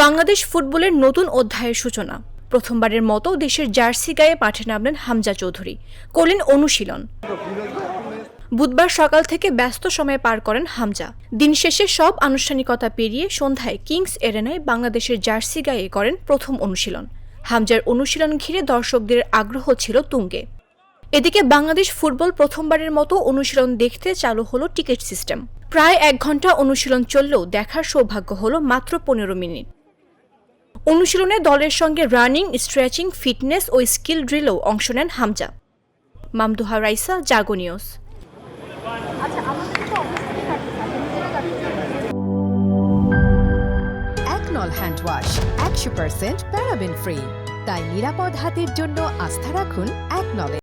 বাংলাদেশ ফুটবলের নতুন অধ্যায়ের সূচনা। প্রথমবারের মতো দেশের জার্সি গায়ে পাঠে নামলেন হামজা চৌধুরী। করলেন অনুশীলন। বুধবার সকাল থেকে ব্যস্ত সময় পার করেন হামজা। দিন শেষে সব আনুষ্ঠানিকতা পেরিয়ে সন্ধ্যায় কিংস এরেনায় বাংলাদেশের জার্সি গায়ে করেন প্রথম অনুশীলন। হামজার অনুশীলন ঘিরে দর্শকদের আগ্রহ ছিল তুঙ্গে। এদিকে বাংলাদেশ ফুটবল প্রথমবারের মতো অনুশীলন দেখতে চালু হলো টিকিট সিস্টেম। প্রায় এক ঘণ্টা অনুশীলন চললেও দেখার সৌভাগ্য হলো মাত্র পনেরো মিনিট। অনুশীলনে দলের সঙ্গে রানিং, স্ট্রেচিং, ফিটনেস ও স্কিল ড্রিলেও অংশ নেন হামজা। মামদুহা রাইসা, জাগো একনল হ্যান্ড ওয়াশ, একশো পার্সেন্ট প্যারাবেন ফ্রি। তাই নিরাপদ হাতের জন্য আস্থা রাখুন একনলে